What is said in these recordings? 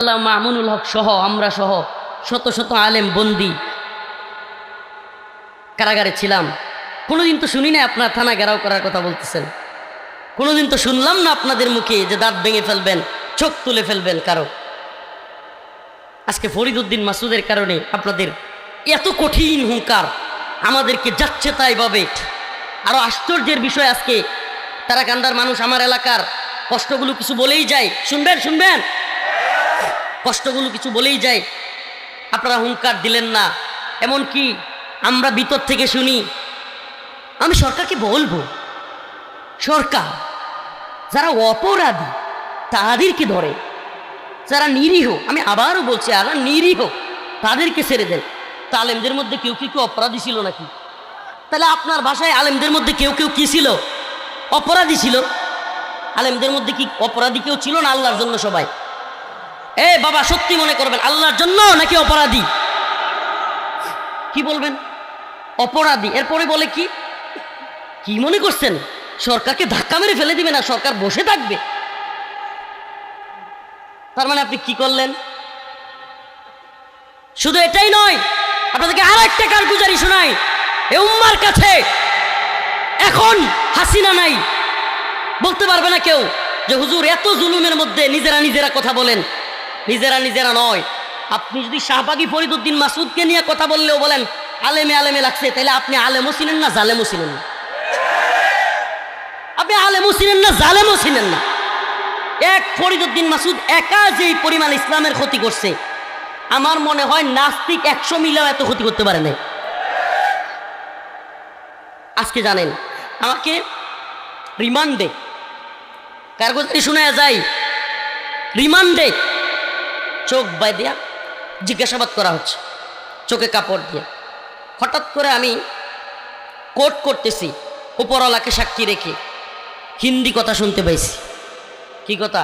আল্লাহ মামুনুল হক সহ, আমরা সহ শত শত আলেম বন্দি কারাগারে ছিলাম। কোনোদিন তো শুনি না আপনার থানা ঘেরাও করার কথা বলতেছেন। কোনোদিন তো শুনলাম না আপনাদের মুখে যে দাঁত ভেঙে ফেলবেন, চোখ তুলে ফেলবেন কারও। আজকে ফরিদুদ্দিন মাসুদের কারণে আপনাদের এত কঠিন হুঙ্কার আমাদেরকে যাচ্ছে তাই ভাবে। আরও আশ্চর্যের বিষয় আজকে তারা কান্দার মানুষ আমার এলাকার কষ্টগুলো কিছু বলেই যায়। শুনবেন শুনবেন! কষ্টগুলো কিছু বলেই যায়। আপনারা হুঙ্কার দিলেন না। এমন কি আমরা ভিতর থেকে শুনি, আমি সরকারকে বলব, সরকার, যারা অপরাধী, তাদেরকে ধরে। যারা নিরীহ, আমি আবারও বলছি আর নিরীহ, তাদেরকে ছেড়ে দেন। তা আলেমদের মধ্যে কেউ কেউ কেউ অপরাধী ছিল নাকি? তাহলে আপনার ভাষায় আলেমদের মধ্যে কেউ কেউ কি ছিল? অপরাধী ছিল? আলেমদের মধ্যে কি অপরাধী কেউ ছিল না আল্লাহর জন্য সবাই? এ বাবা, সত্যি মনে করবেন, আল্লাহর জন্য নাকি অপরাধী? কি বলবেন? অপরাধী। এরপরে বলে কি? কি মনে করছেন? সরকারকে ধাক্কা মেরে ফেলে দিবে না? সরকার বসে থাকবে। তার মানে আপনি কি করলেন? শুধু এটাই নয়, আপনাদেরকে আর একটা কারগুজারি শোনাই। এ উম্মার কাছে এখন হাসিনা নাই। বলতে পারবে না কেউ যে, হুজুর, এত জুলুমের মধ্যে নিজেরা নিজেরা কথা বলেন। নিজেরা নিজেরা নয়। আপনি যদি শাহবাগি ফরিদুদ্দিন মাসুদকে নিয়ে কথা বললেও বলেন, আলেমে আলেমে লাগছে তাহলে আপনি আলেমও ছিলেন না, জালেমও ছিলেন না। আপনি আলেমও ছিলেন না, জালেমও ছিলেন না। এক ফরিদুদ্দিন মাসুদ একা যেই পরিমাণ ইসলামের ক্ষতি করছে, আমার মনে হয় নাস্তিক একশো মিলেও এত ক্ষতি করতে পারে নাই। আজকে জানেন, আমাকে রিমান্ডে, কারগজারি শোনা যায়, রিমান্ডে চোখ বাই দিয়া জিজ্ঞাসাবাদ করা হচ্ছে, চোখে কাপড় দিয়ে। হঠাৎ করে আমি কোর্ট করতেছি, উপরওয়ালাকে সাক্ষী রেখে হিন্দি কথা শুনতে পাইছি। কি কথা?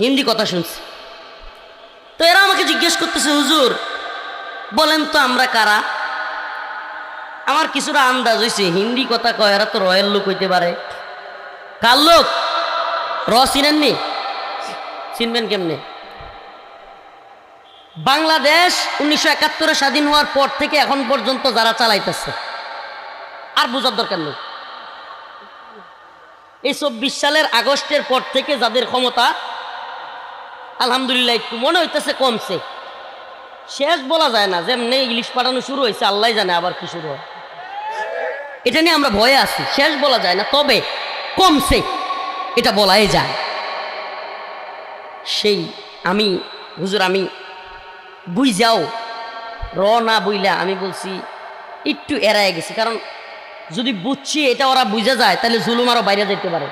হিন্দি কথা শুনছি। তো এরা আমাকে জিজ্ঞেস করতেছে, হুজুর, বলেন তো আমরা কারা? আমার কিছুটা আন্দাজ হয়েছে হিন্দি কথা কয়, এরা তো রয়্যাল লোক হইতে পারে। কার লোক? র চিনেননি? চিনবেন কেমনে? বাংলাদেশ উনিশশো একাত্তরে স্বাধীন হওয়ার পর থেকে এখন পর্যন্ত যারা চালাইতেছে। আর বোঝার দরকার নেই। এই চব্বিশ সালের আগস্টের পর থেকে যাদের ক্ষমতা, আলহামদুলিল্লাহ একটু মনে হইতেছে কমছে। শেষ বলা যায় না, যেমনি ইলিশ পাঠানো শুরু হয়েছে আল্লাহ জানে আবার কি শুরু হয়। এটা নিয়ে আমরা ভয়ে আছি, শেষ বলা যায় না, তবে কমছে, এটা বলাই যায়। সেই আমি, হুজুর আমি বুঝ যাও র না বুইলা, আমি বলছি একটু এড়ায় গেছি, কারণ যদি বুঝছি এটা ওরা বুঝে যায়, তাহলে জুলুম আরও বাইরে যেতে পারে।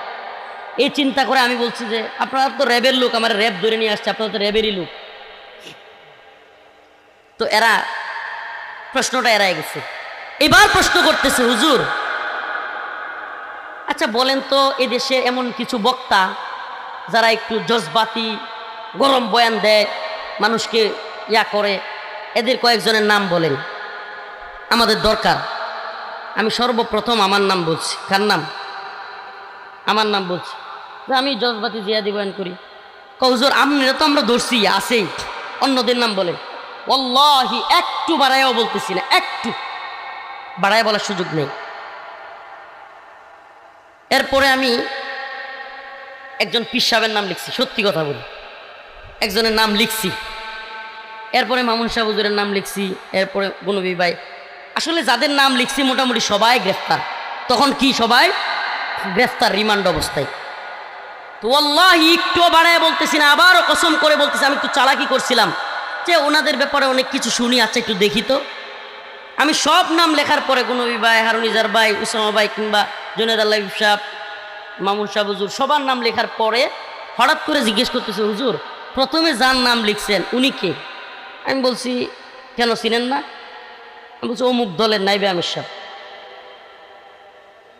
এই চিন্তা করে আমি বলছি যে, আপনারা তো র্যাবের লোক, আমার র্যাব ধরে নিয়ে আসছে, আপনারা তো র্যাবেরই লোক। তো এরা প্রশ্নটা এড়ায় গেছে। এবার প্রশ্ন করতেছে, হুজুর আচ্ছা বলেন তো, এদেশে এমন কিছু বক্তা যারা একটু জজবাতি, গরম বয়ান দেয়, মানুষকে ইয়া করে, এদের কয়েকজনের নাম বলেন। আমাদের দরকার। আমি সর্বপ্রথম আমার নাম বলছি। কার নাম? আমার নাম বলছি। আমি জজবাতি জিয়াদি বয়ান করি। কৌজোর আমরা তো আমরা ধরছি, আছেই। অন্যদের নাম বলেন। অল্লাহি একটু বাড়াইও বলতেছি না, একটু। বাড়ায় বলার সুযোগ নেই। এরপরে আমি একজন পীর সাহেবের নাম লিখছি। সত্যি কথা বলি। একজনের নাম লিখছি। এরপরে মামুন শাহ হুজুরের নাম লিখছি, এরপরে গুনবী ভাই। আসলে যাদের নাম লিখছি মোটামুটি সবাই গ্রেফতার। তখন কি সবাই? গ্রেফতার রিমান্ড অবস্থায়। তো আল্লাহ একটু বাড়ায় বলতেছি না, আবারও কসম করে বলতেছি, আমি একটু চালাকি করছিলাম। যে ওনাদের ব্যাপারে অনেক কিছু শুনি আচ্ছা একটু দেখি তো। আমি সব নাম লেখার পরে গুনবী ভাই, হারুনিজার ভাই, উসামা ভাই কিংবা জুনেদ আল্লাহ সাহ, মামুন শাহ হুজুর, সবার নাম লেখার পরে হঠাৎ করে জিজ্ঞেস করতেছে, হুজুর, প্রথমে যার নাম লিখছেন, উনি কে? আমি বলছি, কেন চিনেন না? আমি বলছি, অমুক দলের নাইবে আমির সাহ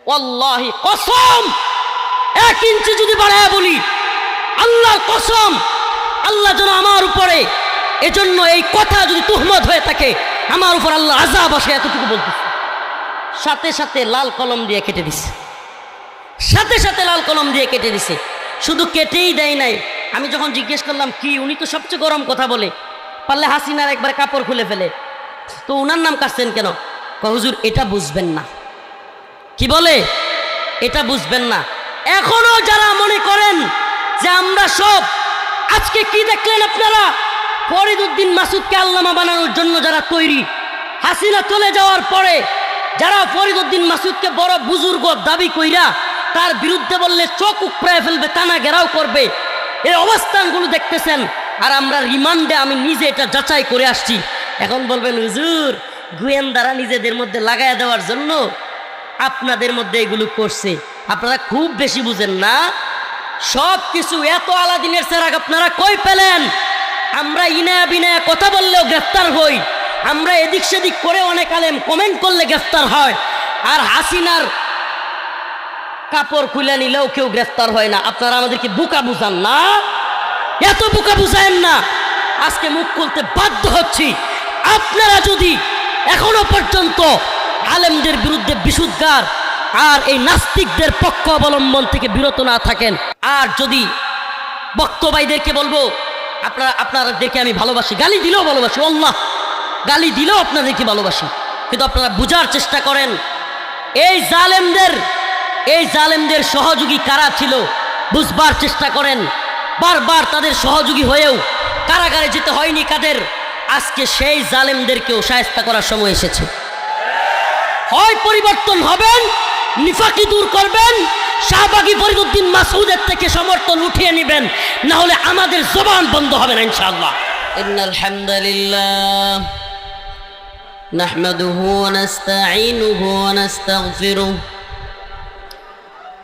অল্লাহি কসম! এক ইঞ্চি যদি বাড়ায় বলি, আল্লাহর কসম! আল্লাহ যেন আমার উপরে এজন্য এই কথা যদি তুহমত হয়ে থাকে, আমার উপর আল্লাহ আজাব আসে এতটুকু বলতেছে। সাথে সাথে লাল কলম দিয়ে কেটে দিছে। সাথে সাথে লাল কলম দিয়ে কেটে দিছে। শুধু কেটেই দেয় নাই। আমি যখন জিজ্ঞেস করলাম, কি উনি তো সবচেয়ে গরম কথা বলে। পারলে হাসিনার একবার কাপড় খুলে ফেলে। তো উনার নাম কাটছেন কেন? হুজুর, এটা বুঝবেন না। কি বলে? এটা বুঝবেন না। এখনও যারা মনে করেন যে আমরা সব, আজকে কি দেখলেন আপনারা? ফরিদুদ্দিন মাসুদকে আল্লামা বানানোর জন্য যারা তৈরি, হাসিনা চলে যাওয়ার পরে যারা ফরিদুদ্দিন মাসুদকে বড় বুজুর্গ দাবি কইরা তার বিরুদ্ধে বললে চোখ উপড়ায় ফেলবে, টানা ঘেরাও করবে এই অবস্থানগুলো দেখতেছেন। আর আমরা রিমান্ডে আমি নিজে এটা যাচাই করে আসছি। এখন বলবেন, হুজুর, গোয়েন্দারা নিজেদের মধ্যে লাগাইয়া দেওয়ার জন্য আপনাদের মধ্যে এগুলো করছে। আপনারা খুব বেশি বুঝেন না। সব কিছু এত আলাদিনের সেরাক আপনারা কই পেলেন? আমরা ইনায়া বিনায়া কথা বললেও গ্রেফতার হই। আমরা এদিক সেদিক করে অনেক আলেম কমেন্ট করলে গ্রেফতার হয়। আর হাসিনার কাপড় খুলে নিলেও কেউ গ্রেফতার হয় না। আপনারা আমাদেরকে বুকা বুঝান না। এত বুকা বুঝায়েন না। আজকে মুখ খুলতে বাধ্য হচ্ছি। আপনারা যদি এখনও পর্যন্ত আলেমদের বিরুদ্ধে বিশুদ্ধার আর এই নাস্তিকদের পক্ষ অবলম্বন থেকে বিরত না থাকেন, আর যদি বক্তবাইদেরকে বলব, আপনারা, আপনাদেরকে আমি ভালোবাসি। গালি দিলেও ভালোবাসি আল্লাহ গালি দিলেও আপনাদেরকে ভালোবাসি। কিন্তু আপনারা বুঝার চেষ্টা করেন, এই জালেমদের এই জালেমদের সহযোগী কারা ছিল? বুঝবার চেষ্টা করেন। বারবার তাদের সহযোগী হয়েও কারাগারে যেতে হয়নি কাদের আজকে সেই জালেমদেরকেও সায়স্তা করার সময় এসেছে হয় পরিবর্তন হবেন নিফাকি দূর করবেন শাহবাগি ফরিদুদ্দিন মাসুদের থেকে সমর্থন উঠিয়ে নেবেন না হলে আমাদের জবান বন্ধ হবে না ইনশাআল্লাহ إن الحمد لله نحمده ونستعينه ونستغفره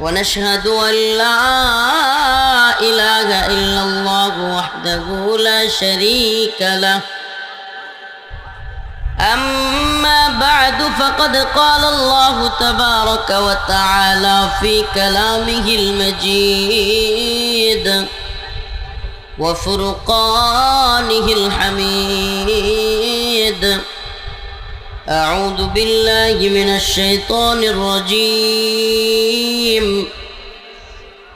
ونشهد أن لا إله إلا الله وحده لا شريك له. أما بعد فقد قال الله تبارك وتعالى في كلامه المجيد وفرقانه الحميد. أعوذ بالله من الشيطان الرجيم.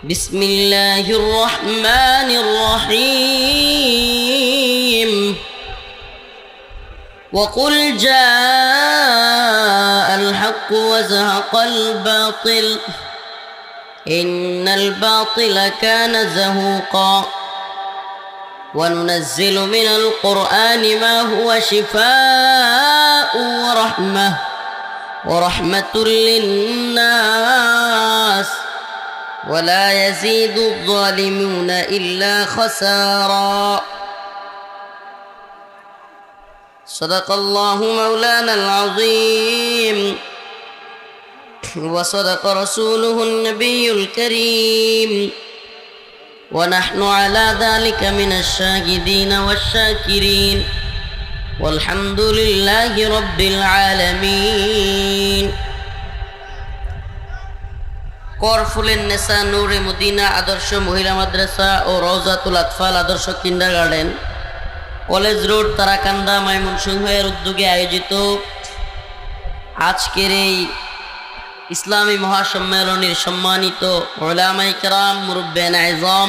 بسم الله الرحمن الرحيم. وقل جاء الحق وزهق الباطل. إن الباطل كان زهوقا. وننزل من القرآن ما هو شفاء ورحمة ورحمة للناس. ولا يزيد الظالمون إلا خسارا. صدق الله مولانا العظيم. وصدق رسوله النبي الكريم. ونحن على ذلك من الشاهدين والشاكرين والحمد لله رب العالمين করফুলের নেশা নূরে মদিনা আদর্শ মহিলা মাদ্রাসা ও Rawzatul Atfal Adarsha kindergarten college road Tarakanda ময়মনসিংহের উদ্যোগে আয়োজিত আজকের এই ইসলামী মহাসম্মেলনের সম্মানিত ওলামাই কেরাম মুরব্বেন আজম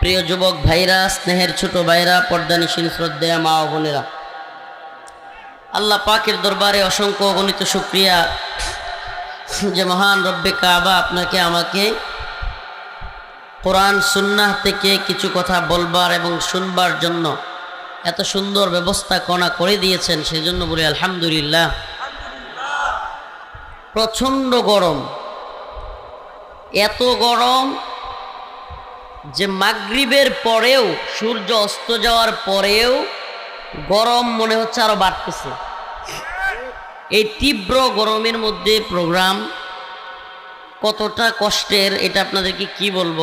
প্রিয় যুবক ভাইরা, স্নেহের ছোট ভাইরা পর্দানিসীন শ্রদ্ধেয়া মা বোনেরা। আল্লাহ পাকের দরবারে অসংখ্য অগণিত শুক্রিয়া যে মহান রব্বে কাবা আপনাকে, আমাকে কোরআন, সুন্নাহ থেকে কিছু কথা বলবার এবং শুনবার জন্য এত সুন্দর ব্যবস্থা কণা করে দিয়েছেন, সেজন্য বলি আলহামদুলিল্লাহ। প্রচণ্ড গরম। এত গরম যে মাগরিবের পরেও, সূর্য অস্ত যাওয়ার পরেও গরম মনে হচ্ছে আরও বাড়তেছে। এই তীব্র গরমের মধ্যে প্রোগ্রাম কতটা কষ্টের, এটা আপনাদেরকে কি বলব?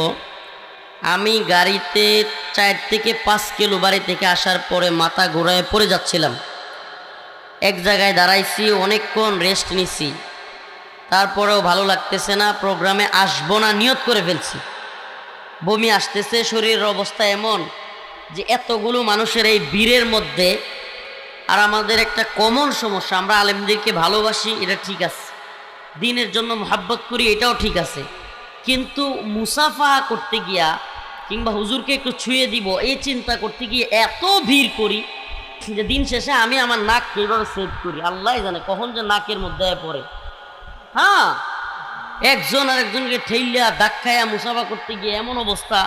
আমি গাড়িতে চার থেকে পাঁচ কিলো বাড়ি থেকে আসার পরে মাথা ঘোরায় পড়ে যাচ্ছিলাম। এক জায়গায় দাঁড়াইছি, অনেকক্ষণ রেস্ট নিছি। তারপরেও ভালো লাগতেছে না, প্রোগ্রামে আসব না, নিয়ত করে ফেলছি। বমি আসতেছে, শরীরের অবস্থা এমন যে এতগুলো মানুষের এই বীরের মধ্যে আর আমাদের একটা কমন সমস্যা, আমরা আলেমদেরকে ভালোবাসি, এটা ঠিক আছে। দিনের জন্য মোহাব্বত করি, এটাও ঠিক আছে। কিন্তু মুসাফা করতে গিয়া কিংবা হুজুরকে একটু ছুঁয়ে দিব, এই চিন্তা করতে গিয়ে এত ভিড় করি যে দিন শেষে আমি আমার নাক কীভাবে সেভ করি? আল্লাহ জানে কখন যে নাকের মধ্যে পড়ে। হ্যাঁ একজন আর একজনকে ঠেইলিয়া ধাক্কায়া, মুসাফা করতে গিয়ে এমন অবস্থা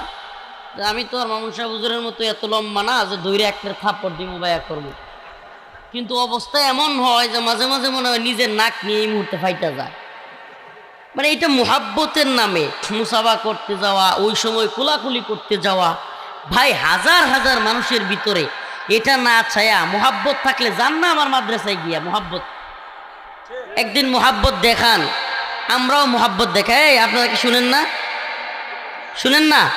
যে আমি তো আর মামুন সাহেব হুজুরের মতো এত লম্বা না যে দৈরে একটা থাপ্পড় দিব বায়া করব কিন্তু অবস্থা এমন হয় যে মাঝে মাঝে মনে হয় নিজের নাক নিয়ে এই মুহূর্তে ফাইটা যায়। মানে এটা মুহাব্বতের নামে, মুসাফা করতে যাওয়া, ওই সময় কোলাকুলি করতে যাওয়া। ভাই, হাজার হাজার মানুষের ভিতরে এটা না ছায়া, মোহাব্বত থাকলে যান না আমার মাদ্রাসায় গিয়া মোহাব্বত। একদিন মোহাব্বত দেখান। আমরাও মোহাব্বত দেখাই আপনারা কি শুনেন না? শুনেন না?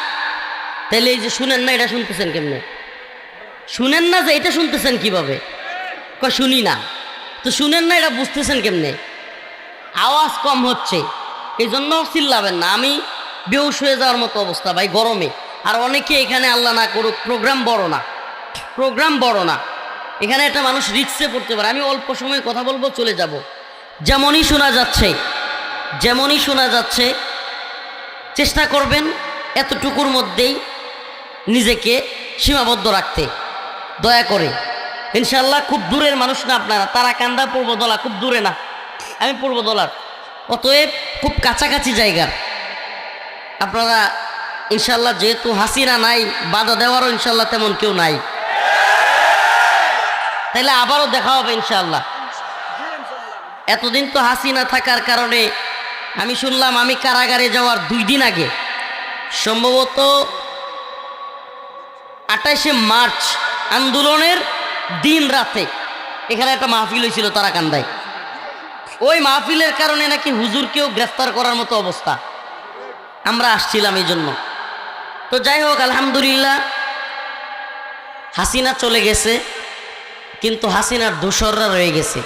তাহলে এই যে শুনেন না, এটা শুনতেছেন কেমনে? শুনেন না যে এটা শুনতেছেন কীভাবে? কয়, শুনি না। তো শুনেন না, এটা বুঝতেছেন কেমনে? আওয়াজ কম হচ্ছে। এই জন্য চিল্লাবেন না। আমি বেউস হয়ে যাওয়ার মতো অবস্থা ভাই, গরমে। আর অনেকে এখানে আল্লাহ না করুক প্রোগ্রাম বড় না। প্রোগ্রাম বড় না। এখানে একটা মানুষ রিক্সে পড়তে পারে। আমি অল্প সময় কথা বলব, চলে যাব। যেমনই শোনা যাচ্ছে, যেমনই শোনা যাচ্ছে, চেষ্টা করবেন এতটুকুর মধ্যেই নিজেকে সীমাবদ্ধ রাখতে। দয়া করে ইনশাল্লাহ খুব দূরের মানুষ না আপনারা, তারা কান্দা পূর্বদলা, খুব দূরে না। আমি পূর্বদলার, অতএব খুব কাছাকাছি জায়গার। আপনারা ইনশাল্লাহ যেহেতু হাসিনা নাই, বাধা দেওয়ারও ইনশাল্লাহ তেমন কেউ নাই। তাহলে আবারও দেখা হবে ইনশাল্লাহ এতদিন তো হাসিনা থাকার কারণে আমি শুনলাম আমি কারাগারে যাওয়ার দুই দিন আগে। সম্ভবত আঠাশে মার্চ আন্দোলনের দিন রাতে এখানে একটা মাহফিল হয়েছিল তারাকান্দায়। ওই মাহফিলের কারণে নাকি হুজুরকেও গ্রেফতার করার মতো অবস্থা। আমরা আসছিলাম এই জন্য। তো যাই হোক, আলহামদুলিল্লাহ, হাসিনা চলে গেছে, কিন্তু হাসিনার দোসররা রয়ে গেছে।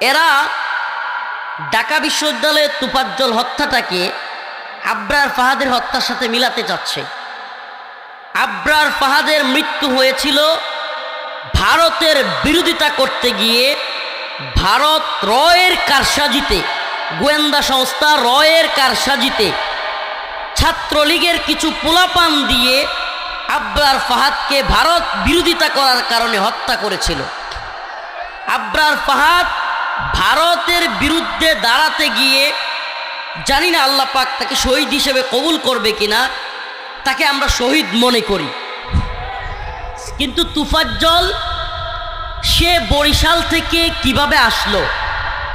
এরা ঢাকা বিশ্ববিদ্যালয়ের তুপাজ্জল হত্যাটাকে আব্রার ফাহাদের হত্যার সাথে মিলাতে চাচ্ছে আব্রার ফাহাদের মৃত্যু হয়েছিল ভারতের বিরোধিতা করতে গিয়ে ভারত রয়ের কারসাজিতে, গোয়েন্দা সংস্থা রয়ের কারসাজিতে ছাত্রলীগের কিছু পোলাপান দিয়ে আব্রার ফাহাদকে ভারত বিরোধিতা করার কারণে হত্যা করেছিল। আব্রার ফাহাদ ভারতের বিরুদ্ধে দাঁড়াতে গিয়ে জানি না আল্লাহ পাক তাকে শহীদ হিসেবে কবুল করবে কিনা, তাকে আমরা শহীদ মনে করি। কিন্তু তুফাজ্জল, সে বরিশাল থেকে কীভাবে আসলো?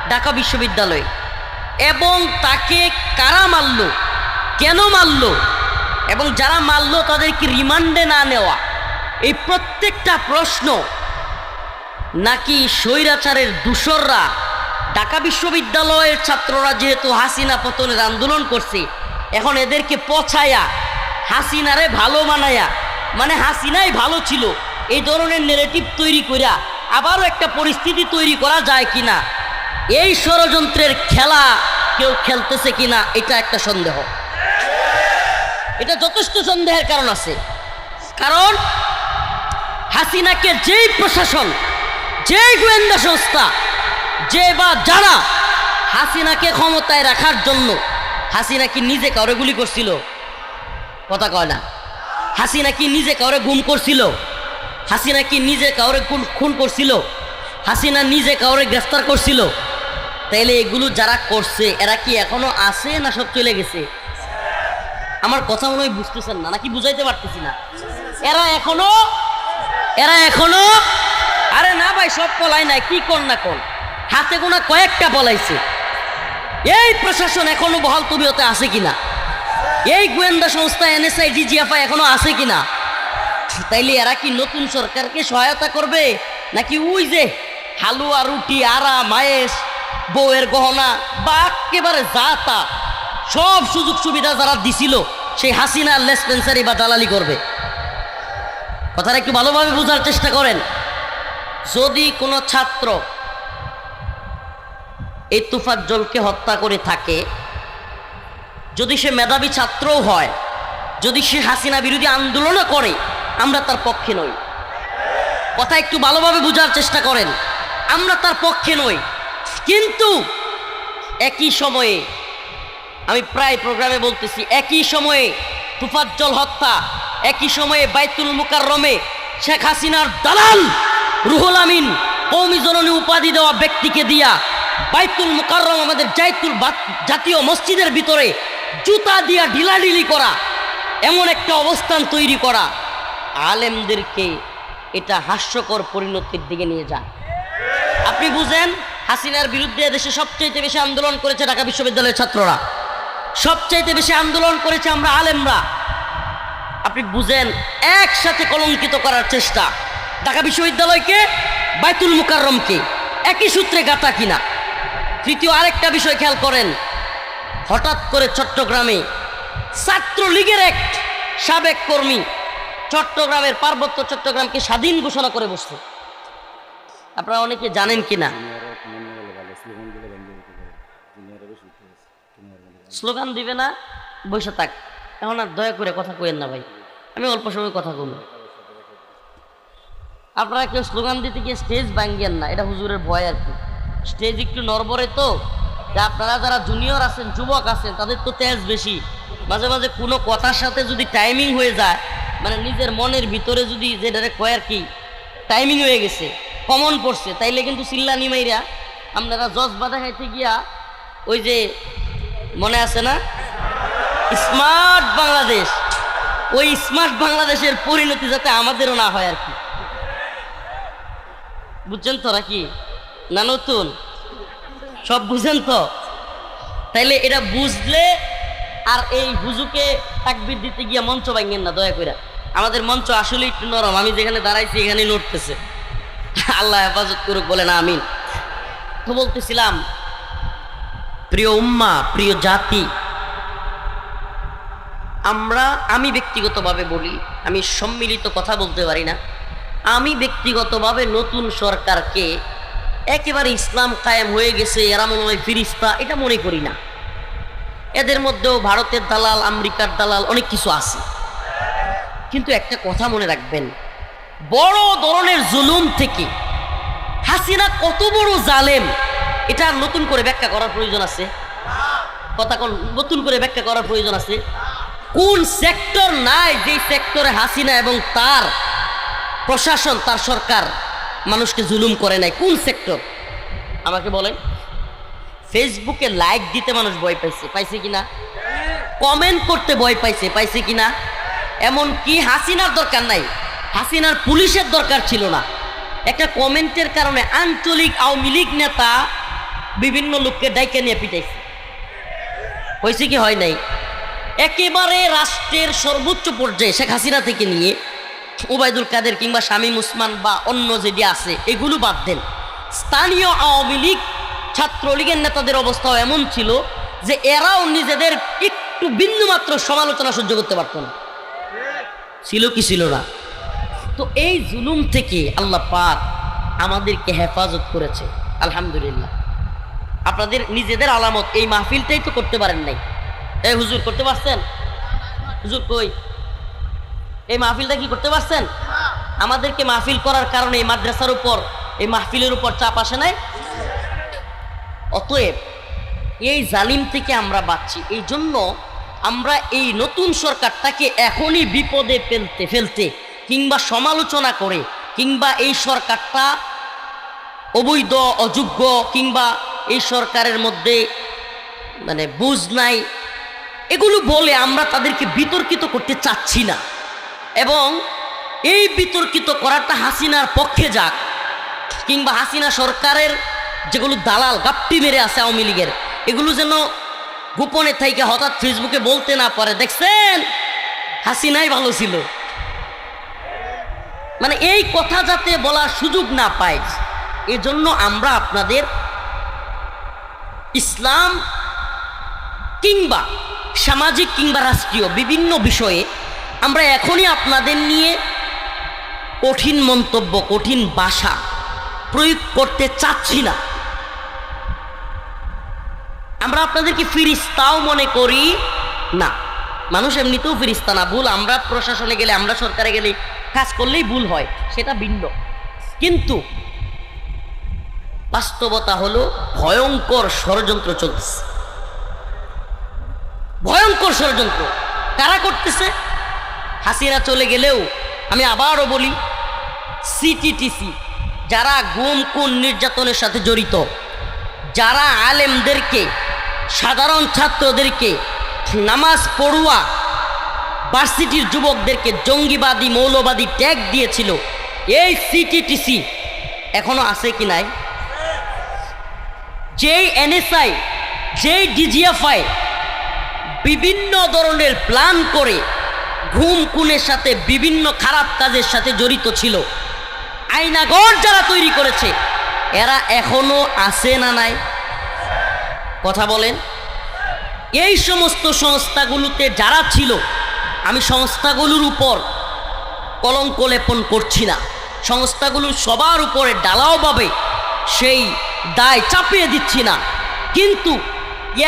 ঢাকা বিশ্ববিদ্যালয়ে। এবং তাকে কারা মারল? কেন মারল? এবং যারা মারল তাদেরকে রিমান্ডে না নেওয়া, এই প্রত্যেকটা প্রশ্ন নাকি স্বৈরাচারের দূষররা? ঢাকা বিশ্ববিদ্যালয়ের ছাত্ররা যেহেতু হাসিনা পতনের আন্দোলন করছে, এখন এদেরকে পছায়া, হাসিনারে ভালো মানায়া মানে হাসিনাই ভালো ছিল, এই ধরনের নেগেটিভ তৈরি করিয়া আবারও একটা পরিস্থিতি তৈরি করা যায় কিনা? এই ষড়যন্ত্রের খেলা কেউ খেলতেছে কিনা, এটা একটা সন্দেহ। এটা যথেষ্ট সন্দেহের কারণ আছে। কারণ হাসিনাকে যেই প্রশাসন যেই গোয়েন্দা সংস্থা, যে বা যারা হাসিনাকে ক্ষমতায় রাখার জন্য হাসিনা কি নিজে কাউরে গুলি করছিল? কথা কয় না। হাসিনা কি নিজে কাউরে গুম করছিল? হাসিনা কি নিজে কাউরে খুন করছিল? হাসিনা নিজে কাউরে গ্রেফতার করছিল? তাইলে এগুলো যারা করছে, এরা কি এখনও আছে না সব চলে গেছে? আমার কথা মনে হয় বুঝতেছেন না, নাকি বুঝাইতে পারতেছি না? এরা এখনও এরা এখনও আরে না ভাই, সব পলাই নাই, কি কর না কোন? হাতে গোনা কয়েকটা পলাইছে। এই প্রশাসন এখনও বহাল তবিয়তে আছে কিনা? এই গোয়েন্দা সংস্থা এনএসআই, ডিজিএফআই এখনও আছে কিনা? তাইলে এরা কি নতুন সরকারকে সহায়তা করবে? নাকি ওই যে হালুয়া, রুটি, আরা মায়েস বউয়ের গহনা, বা একেবারে যা তা সব সুযোগ সুবিধা যারা দিছিল, সেই হাসিনা লেসপেন্সারি বা দালালি করবে। কথাটা একটু ভালোভাবে বোঝার চেষ্টা করেন। যদি কোনো ছাত্র এই তুফাজ্জলকে হত্যা করে থাকে, যদি সে মেধাবী ছাত্রও হয়, যদি সে হাসিনা বিরোধী আন্দোলনও করে, আমরা তার পক্ষে নই। কথা একটু ভালোভাবে বোঝার চেষ্টা করেন, আমরা তার পক্ষে নই। কিন্তু একই সময়ে, আমি প্রায় প্রোগ্রামে বলতেছি, একই সময়ে তুফাজ্জল হত্যা, একই সময়ে বাইতুল মুকাররমে শেখ হাসিনার দালাল রুহুল আমিন কৌমি জননী উপাধি দেওয়া ব্যক্তিকে দিয়া বাইতুল মুকাররম, আমাদের জাইতুল জাতীয় মসজিদের ভিতরে জুতা দিয়া ঢিলাঢিলি করা, এমন একটা অবস্থান তৈরি করা। আলেমদেরকে এটা হাস্যকর পরিণতির দিকে নিয়ে যায় আপনি বুঝেন, হাসিনার বিরুদ্ধে দেশে সবচাইতে বেশি আন্দোলন করেছে ঢাকা বিশ্ববিদ্যালয়ের ছাত্ররা। সবচাইতে বেশি আন্দোলন করেছে আমরা আলেমরা। আপনি বুঝেন, একসাথে কলঙ্কিত করার চেষ্টা। ঢাকা বিশ্ববিদ্যালয়কে বাইতুল মুকাররমকে একই সূত্রে গাঁথা কিনা? তৃতীয় আরেকটা বিষয় খেয়াল করেন। হঠাৎ করে চট্টগ্রামে ছাত্রলীগের এক সাবেক কর্মী চট্টগ্রামের পার্বত্য চট্টগ্রামকে স্বাধীন ঘোষণা করে বসছে আপনারা অনেকে জানেন কিনা? স্লোগান দিবে না? বসে থাক। এখন আর দয়া করে কথা কইেন না ভাই। আমি অল্প সময় কথা কম আপনারা কেউ স্লোগান দিতে গিয়ে স্টেজ ভাঙ্গেন না, এটা হুজুরের ভয় আর কি। স্টেজ একটু নরবরে তো আপনারা যারা জুনিয়র আছেন, যুবক আছেন, তাদের তো তেজ বেশি। মাঝে মাঝে কোনো কথার সাথে যদি টাইমিং হয়ে যায় মানে নিজের মনের ভিতরে যদি যেটা কয় আর কি টাইমিং হয়ে গেছে কমন পড়ছে তাইলে কিন্তু চিল্লা নিমাইরা আপনারা জজ বাধা খাইতে গিয়া ওই যে মনে আছে না? স্মার্ট বাংলাদেশ। ওই স্মার্ট বাংলাদেশের পরিণতি যাতে আমাদেরও না হয় আর কি। বুঝছেন তো নাকি? না নতুন? সব বুঝেন তো? তাইলে এটা বুঝলে আর এই হুজুকে তাকবির দিতে গিয়ে মঞ্চ ভাঙেন না, দয়া করে আমাদের মঞ্চ আসলে একটু নরম। আমি যেখানে দাঁড়াইছি এখানে নড়তেছে। আল্লাহ হেফাজত করুক বলে না আমিন। তো বলতেছিলাম, প্রিয় উম্মা, প্রিয় জাতি, আমরা, আমি ব্যক্তিগতভাবে বলি, আমি সম্মিলিত কথা বলতে পারি না। আমি ব্যক্তিগতভাবে নতুন সরকারকে একেবারে ইসলাম কায়েম হয়ে গেছে, এরা মনে হয় ফিরিস্তা, এটা মনে করি না। এদের মধ্যেও ভারতের দালাল, আমেরিকার দালাল অনেক কিছু আছে। কিন্তু একটা কথা মনে রাখবেন, বড় ধরনের জুলুম থেকে হাসিনা কত বড় জালেম, এটা নতুন করে ব্যাখ্যা করার প্রয়োজন আছে। কথা কোন, নতুন করে ব্যাখ্যা করার প্রয়োজন আছে। কোন সেক্টর নাই যেই সেক্টরে হাসিনা এবং তার প্রশাসন, তার সরকার মানুষকে জুলুম করে নাই। কোন সেক্টর? আমাকে বলেন। ফেসবুকে লাইক দিতে মানুষ ভয় পাইছে। পাইছে কিনা? কমেন্ট করতে ভয় পাইছে। পাইছে কিনা? এমন কি হাসিনার দরকার নাই। হাসিনার পুলিশের দরকার ছিল না। একটা কমেন্টের কারণে আঞ্চলিক আওয়ামী লীগ নেতা বিভিন্ন লোককে ডাইকে নিয়ে পিটাইছে। হয়েছে কি হয় নাই? একেবারে রাষ্ট্রের সর্বোচ্চ পর্যায়ে শেখ হাসিনা থেকে নিয়ে ওবায়দুল কাদের কিংবা শামীম উসমান বা অন্য যেটি আছে, এগুলো বাদ দেন। স্থানীয় আওয়ামী লীগ, ছাত্রলীগের নেতাদের অবস্থাও এমন ছিল যে এরাও নিজেদের একটু বিন্দুমাত্র সমালোচনা সহ্য করতে পারত না। ছিল কি ছিল না? তো এই জুলুম থেকে আল্লাহ পাক আমাদেরকে হেফাজত করেছে, আলহামদুলিল্লাহ। আপনাদের নিজেদের আলামত, এই মাহফিলটাই তো করতে পারেন নাই। এই হুজুর করতে পারছেন? হুজুর কই? এই মাহফিলটা কি করতে পারছেন? আমাদেরকে মাহফিল করার কারণে এই মাদ্রাসার উপর, এই মাহফিলের উপর চাপ আসে নাই? অতএব এই জালিম থেকে আমরা বাঁচছি। এই জন্য আমরা এই নতুন সরকারটাকে এখনই বিপদে ফেলতে ফেলতে কিংবা সমালোচনা করে কিংবা এই সরকারটা অবৈধ, অযোগ্য কিংবা এই সরকারের মধ্যে মানে বুঝ নাই, এগুলো বলে আমরা তাদেরকে বিতর্কিত করতে চাচ্ছি না। এবং এই বিতর্কিত করাটা হাসিনার পক্ষে যাক, কিংবা হাসিনা সরকারের যেগুলো দালাল গাপ্পি মেরে আছে আওয়ামী লীগের, এগুলো যেন গোপনে থাইকে হঠাৎ ফেসবুকে বলতে না পারে। দেখছেন? হাসিনাই ভালো ছিল। মানে এই কথা যাতে বলার সুযোগ না পায়, এজন্য আমরা আপনাদের ইসলাম কিংবা সামাজিক কিংবা রাষ্ট্রীয় বিভিন্ন বিষয়ে আমরা এখনই আপনাদের নিয়ে কঠিন মন্তব্য, কঠিন ভাষা প্রয়োগ করতে চাচ্ছি না। আমরা আপনাদেরকে ফিরিস্তাও মনে করি না। মানুষ এমনিতেও ফিরিস্তা না, ভুল। আমরা প্রশাসনে গেলে, আমরা সরকারে গেলে কাজ করলেই ভুল হয়, সেটা ভিন্ন। কিন্তু বাস্তবতা হলো ভয়ঙ্কর ষড়যন্ত্র চলতেছে। ভয়ঙ্কর ষড়যন্ত্র। কারা করতেছে? হাসিনা চলে গেলেও আমি আবারও বলি সিটিটিসি যারা গুম খুন নির্যাতনের সাথে জড়িত, যারা আলেমদেরকে, সাধারণ ছাত্রদেরকে, নামাজ পড়ুয়া ভার্সিটির যুবকদেরকে জঙ্গিবাদী, মৌলবাদী ট্যাগ দিয়েছিল, এই সিটিটিসি এখনও আছে কি নাই? যেই এনএসআই যেই ডিজিএফআই বিভিন্ন ধরনের প্ল্যান করে ঘুম কুনের সাথে বিভিন্ন খারাপ কাজের সাথে জড়িত ছিল। আইনাগর যারা তৈরি করেছে, এরা এখনও আছে না নাই? কথা বলেন। এই সমস্ত সংস্থাগুলোতে যারা ছিল, আমি সংস্থাগুলোর উপর কলঙ্ক লেপন করছি না। সংস্থাগুলোর সবার উপরে ডালাও পাবে, সেই দায় চাপিয়ে দিচ্ছি না। কিন্তু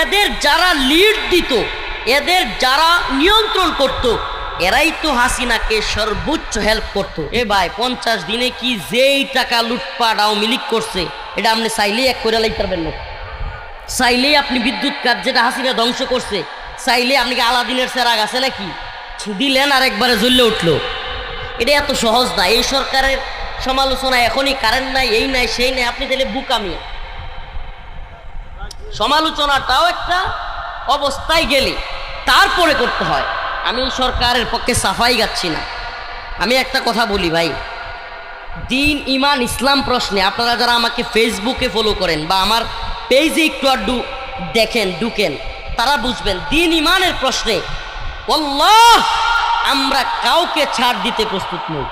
এদের যারা লিড দিত, এদের যারা নিয়ন্ত্রণ করত এরাই তো হাসিনাকে সর্বোচ্চ হেল্প করতো। এ ভাই, পঞ্চাশ দিনে কি যেই টাকা লুটপাট আওয়ামী করছে, এটা আপনি চাইলেই এক করে লাইতে পারবেন না। চাইলেই আপনি বিদ্যুৎ কাজ যেটা হাসিনা ধ্বংস করছে চাইলে আপনি কি আলাদিনের সেরাগ আছে নাকি? দিলেন আর একবারে জ্বললে উঠল। এটা এত সহজ না, এই সরকারের সমালোচনা এখনই কারেন্ট নাই, এই নাই, সেই নাই, আপনি তাহলে বুকামি। সমালোচনাটাও একটা অবস্থায় গেলে তারপরে করতে হয়। আমি সরকারের পক্ষে সাফাই গাচ্ছি না। আমি একটা কথা বলি ভাই। দিন, ইমান, ইসলাম প্রশ্নে আপনারা যারা আমাকে ফেসবুকে ফলো করেন বা আমার পেজে একটু আড্ডু দেখেন, ঢুকেন, তারা বুঝবেন দিন, ইমানের প্রশ্নে অল্লাহ আমরা কাউকে ছাড় দিতে প্রস্তুত নই।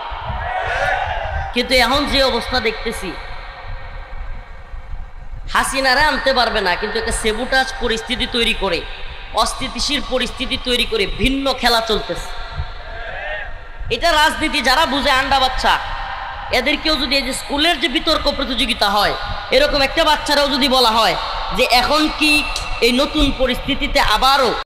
কিন্তু এখন যে অবস্থা দেখতেছি, হাসিনারা আনতে পারবে না, কিন্তু একটা সেবুটাজ পরিস্থিতি তৈরি করে। অস্থিতিশীল পরিস্থিতি তৈরি করে ভিন্ন খেলা চলতেছে। এটা রাজনীতি যারা বুঝে, আন্ডা বাচ্চা, এদেরকেও যদি এই যে স্কুলের যে বিতর্ক প্রতিযোগিতা হয়, এরকম একটা বাচ্চারাও যদি বলা হয় যে এখন কি এই নতুন পরিস্থিতিতে আবারও